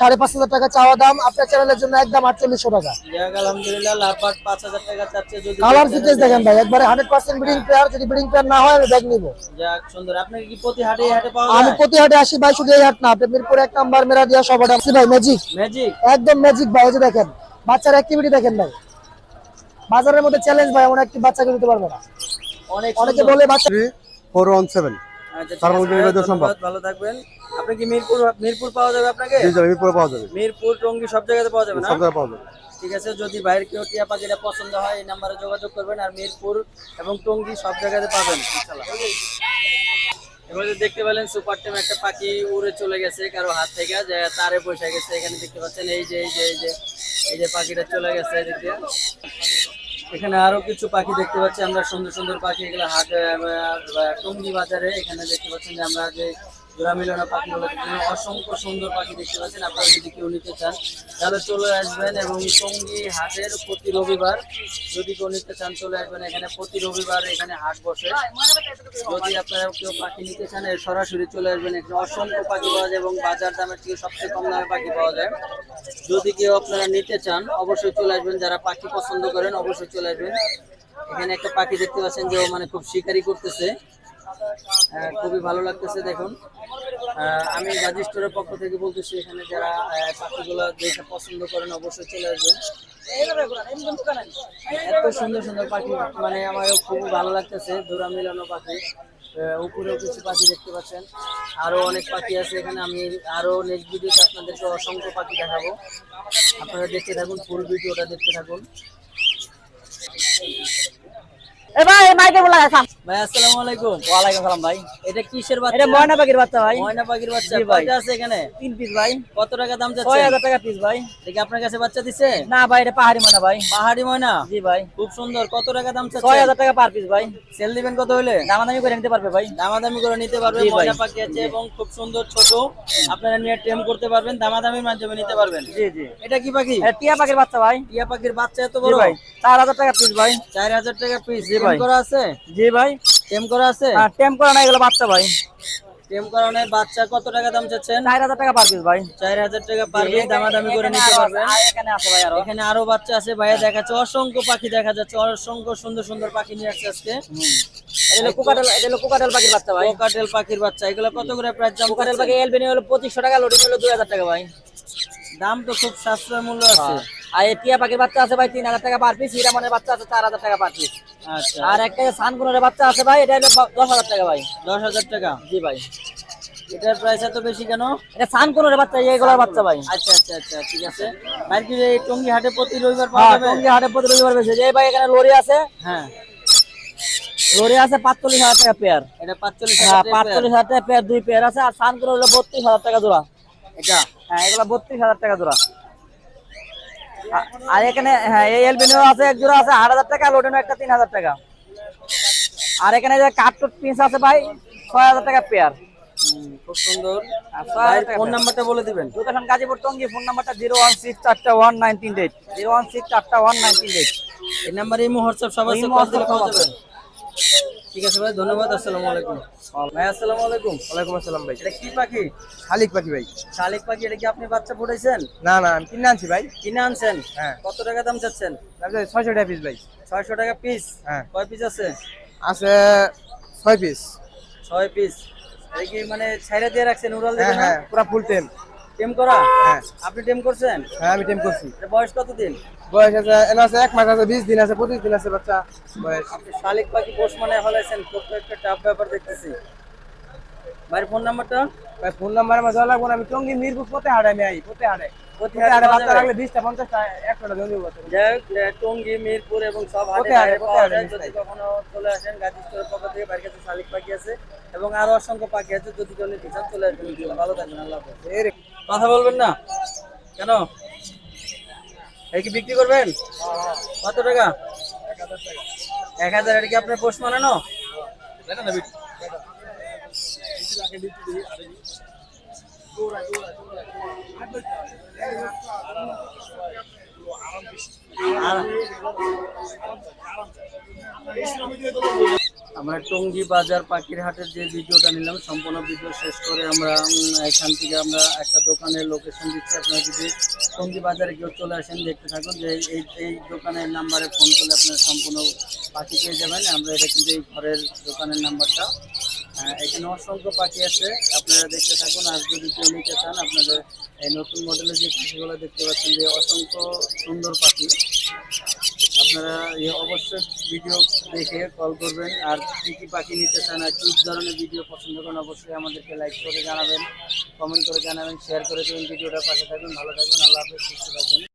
সাড়ে পাঁচ হাজার টাকা চাওয়া দাম আপনার চ্যানেলের জন্য একদম আটচল্লিশশো টাকা। যাক আলহামদুলিল্লাহ লাভবাট পাঁচ হাজার টাকা চাচ্ছে যদি কালার ফিটনেস দেখেন ভাই একবারে হান্ড্রেড পার্সেন্ট ব্রিডিং পেয়ার যদি ব্রিডিং পেয়ার না হয় আমি ব্যাগ নিবো। যাক সুন্দর। আপনাকে কি প্রতি হাটে হাটে পাওয়া আমি প্রতি হাটে আসি ভাই শুধু এই হাট না আপনি মিরপুর এক নাম্বার মেরা দিয়া সব হাটে আসি ভাই ম্যাজিক ম্যাজিক একদম ম্যাজিক ভাই এই যে দেখেন বাচ্চার অ্যাক্টিভিটি দেখেন ভাই। বাজারের মধ্যে চ্যালেঞ্জ ভাই এমন একটি বাচ্চাকে দিতে পারবে না। অনেকে বলে বাচ্চা ফোর ওয়ান সেভেন আচ্ছা, ভালো থাকবেন। আপনি কি মিরপুর মিরপুর পাওয়া যাবে আপনাকে? মিরপুরে পাওয়া যাবে। মিরপুর টঙ্গী সব জায়গাতে পাওয়া যাবে না? সব জায়গায় পাওয়া যাবে। ঠিক আছে যদি বাইরের কেউ টিয়া পাখিটা পছন্দ হয় এই নাম্বারে যোগাযোগ করবেন আর মিরপুর এবং টঙ্গী সব জায়গাতে পাবেন ইনশাল্লাহ এবার দেখতে পেলেন সুপার টেম একটা পাখি উড়ে চলে গেছে কারও হাত থেকে যে তারে বসে গেছে এখানে দেখতে পাচ্ছেন এই যে এই যে এই যে এই যে পাখিটা চলে গেছে এদিক এখানে আরও কিছু পাখি দেখতে পাচ্ছি। আমরা সুন্দর সুন্দর পাখি এগুলো হাট টঙ্গি বাজারে এখানে দেখতে পাচ্ছেন যে আমরা যে জোড়া পাখিগুলো অসংখ্য সুন্দর পাখি দেখতে পাচ্ছেন। আপনারা যদি কেউ নিতে চান, তাহলে চলে আসবেন এবং টঙ্গি হাটের প্রতি রবিবার যদি কেউ নিতে চান, চলে আসবেন এখানে প্রতি রবিবার এখানে হাট বসে। যদি আপনারা কেউ পাখি নিতে চান সরাসরি চলে আসবেন এখানে। অসংখ্য পাখি পাওয়া যায় এবং বাজার দামের থেকে সবচেয়ে কম দামে পাখি পাওয়া যায়। যদি কেউ আপনারা নিতে চান, অবশ্যই চলে আসবেন। যারা পাখি পছন্দ করেন, অবশ্যই চলে আসবেন। এখানে একটা পাখি দেখতে পাচ্ছেন যে মানে খুব শিকারি করতেছে। খুবই ভালো লাগতেছে, দেখুন। আমি গাজী স্টোরের পক্ষ থেকে বলতেছি এখানে যারা পাখিগুলো দেখে পছন্দ করেন অবশ্যই চলে আসবেন। এত সুন্দর সুন্দর পাখি মানে আমার খুবই ভালো লাগতেছে দূরা মিলানো পাখি উপরেও কিছু পাখি দেখতে পাচ্ছেন। আরও অনেক পাখি আছে এখানে, আমি আরও নেক্সট ভিডিওতে আপনাদেরকে অসংখ্য পাখি দেখাবো। আপনারা দেখতে থাকুন ফুল ভিডিওটা দেখতে থাকুন। এ মাইকে বলা ভাই আসসালামু আলাইকুম। সালাম ভাই। এটা কিসের বাচ্চা? এটা ময়না পাখির বাচ্চা ভাই। ময়না পাখির বাচ্চা কয়টা আছে এখানে? তিন পিস ভাই। কত টাকা দাম যাচ্ছে? হাজার টাকা পিস ভাই। দেখি আপনার কাছে বাচ্চা দিছে? না ভাই এটা পাহাড়ি ময়না ভাই। পাহাড়ি ময়না? জি ভাই। খুব সুন্দর। কত টাকা দাম টাকা পার পিস ভাই। সেল দিবেন কত হলে? দামাদামি করে নিতে পারবে ভাই। দামাদামি করে নিতে পারবেন ময়না পাখি আছে এবং খুব সুন্দর ছোট। আপনারা নিয়ে টেম করতে পারবেন দামাদামির মাধ্যমে নিতে পারবেন। জি জি। এটা কি পাখি? টিয়া পাখির বাচ্চা ভাই। টিয়া পাখির বাচ্চা এত বড়? ভাই। চার হাজার টাকা পিস ভাই। চার হাজার টাকা পিস জি ভাই। করা আছে? জি ভাই। টেম করা আছে? আর টেম করা না এগুলো বাচ্চা ভাই। টেম করানোর বাচ্চা কত টাকা দাম চাচ্ছেন? চার হাজার টাকা পার পিস ভাই। চার হাজার টাকা পার পিস দামাদামি করে নিতে পারবেন। এখানে আছে ভাই আরও। এখানে আরও বাচ্চা আছে ভাইয়া দেখাচ্ছে অসংখ্য পাখি দেখা যাচ্ছে অসংখ্য সুন্দর সুন্দর পাখি নিয়ে আসছে আজকে। এটা হলো কুকাটেল এটা হলো পাখির বাচ্চা ভাই। কোকাটেল পাখির বাচ্চা এগুলো কত করে প্রাইস দাম কুকাটেল পাখি এলবিনি হলো পঁচিশশো টাকা লোডিং হলো দুই হাজার টাকা ভাই। দাম তো খুব সাশ্রয় মূল্য আছে আর এই টিয়া পাখির বাচ্চা আছে ভাই তিন হাজার টাকা পার পিস হিরামনের বাচ্চা আছে চার হাজার টাকা পার পিস আর একটা সানকুনের বাচ্চা আছে ভাই এটা হলো দশ হাজার টাকা ভাই। দশ হাজার টাকা? জি ভাই। এটার প্রাইস এত বেশি কেন? এটা সানকুনের বাচ্চা এইগুলোর বাচ্চা ভাই। আচ্ছা আচ্ছা আচ্ছা ঠিক আছে। ভাই কি এই টঙ্গি হাটে প্রতি রবিবার পাওয়া হ্যাঁ যাবে? টঙ্গী হাটে প্রতি রবিবার বেশি। যে ভাই এখানে লরি আছে। হ্যাঁ। লরি আছে পাঁচচল্লিশ হাজার টাকা পেয়ার এটা পাঁচচল্লিশ হ্যাঁ পাঁচচল্লিশ হাজার টাকা পেয়ার দুই পেয়ার আছে। আর সানকুনের হলো বত্রিশ হাজার টাকা জোড়া। এটা? হ্যাঁ এগুলো বত্রিশ হাজার টাকা জোড়া। আর এখানে হ্যাঁ এই আছে এক জোড়া আছে আট হাজার টাকা লোডিনো একটা তিন হাজার টাকা। আর এখানে যে কার্টুট পিস আছে ভাই ছয় হাজার টাকা পেয়ার খুব সুন্দর। ফোন নাম্বারটা বলে দিবেন। লোকেশন গাজীপুর টঙ্গী ফোন নাম্বারটা জিরো ওয়ান সিক্স চারটা ওয়ান নাইন তিন এইট জিরো ওয়ান সিক্স চারটা ওয়ান নাইন তিন এইট এই নাম্বারে ইমো হোয়াটসঅ্যাপ সব আছে কল দিলে পাওয়া যাবে। ঠিক আছে ভাই ধন্যবাদ আসসালামু আলাইকুম। ভাই আসসালামু আলাইকুম। ওয়ালাইকুম আসসালাম ভাই। এটা কি পাখি? শালিক পাখি ভাই। শালিক পাখি এটা কি আপনি বাচ্চা ফুটাইছেন? না না আমি কিনে আনছি ভাই। কিনে আনছেন? হ্যাঁ। কত টাকা দাম চাচ্ছেন? ছয়শো টাকা পিস ভাই। ছয়শো টাকা পিস হ্যাঁ। কয় পিস আছে? আছে ছয় পিস ছয় পিস এটা কি মানে ছাইরা দিয়ে রাখছেন উড়াল না? হ্যাঁ পুরা ফুল টেম টেম করা? হ্যাঁ। আপনি টেম করছেন? হ্যাঁ আমি টেম করছি। বয়স কতদিন? বয়স আছে এনে আছে এক মাস আছে বিশ দিন আছে পঁচিশ দিন আছে বাচ্চা বয়স। আপনি শালিক পাখি পোষ মানে ফেলাইছেন খুব একটা টাফ ব্যাপার দেখতেছি। ভাইয়ের ফোন নাম্বারটা ভাই ফোন নাম্বার আমার দেওয়া লাগবে আমি টঙ্গি মিরপুর পথে হাড়ে আমি আই পথে হাড়ে পথে হাড়ে বাচ্চা রাখলে বিশটা পঞ্চাশটা একশোটা জমি বছর যাই হোক, মিরপুর এবং সব মিস যদি কখনো চলে আসেন গাজী স্টোরের পক্ষ থেকে বাড়ির কাছে শালিক পাখি আছে এবং আরও অসংখ্য পাখি আছে যদি কেউ নিতে চান চলে আসবেন ভালো থাকবেন আল্লাহ হাফেজ। কথা বলবেন না? কেন? এই কি বিক্রি করবেন? কত টাকা? এক হাজার এটা কি আপনার পোষ মানানো? আর- আমরা টঙ্গী বাজার পাখির হাটের যে ভিডিওটা নিলাম, সম্পূর্ণ ভিডিও শেষ করে আমরা এখান থেকে আমরা একটা দোকানের লোকেশন দিচ্ছি। আপনারা যদি টঙ্গী বাজারে কেউ চলে আসেন, দেখতে থাকুন যে এই এই দোকানের নাম্বারে ফোন করলে আপনারা সম্পূর্ণ পাখি পেয়ে যাবেন। আমরা এটা কিন্তু এই ঘরের দোকানের নাম্বারটা এখানে অসংখ্য পাখি আছে। আপনারা দেখতে থাকুন, আর যদি কেউ নিতে চান, আপনাদের এই নতুন মডেলের যে পাখিগুলো দেখতে পাচ্ছেন, যে অসংখ্য সুন্দর পাখি। আপনারা অবশ্যই ভিডিও দেখে কল করবেন। আর কী কী পাখি নিতে চান আর কী ধরনের ভিডিও পছন্দ করেন, অবশ্যই আমাদেরকে লাইক করে জানাবেন কমেন্ট করে জানাবেন শেয়ার করে দেবেন, ভিডিওটা পাশে থাকবেন, ভালো থাকবেন, আল্লাহ হাফেজ, সুস্থ থাকবেন।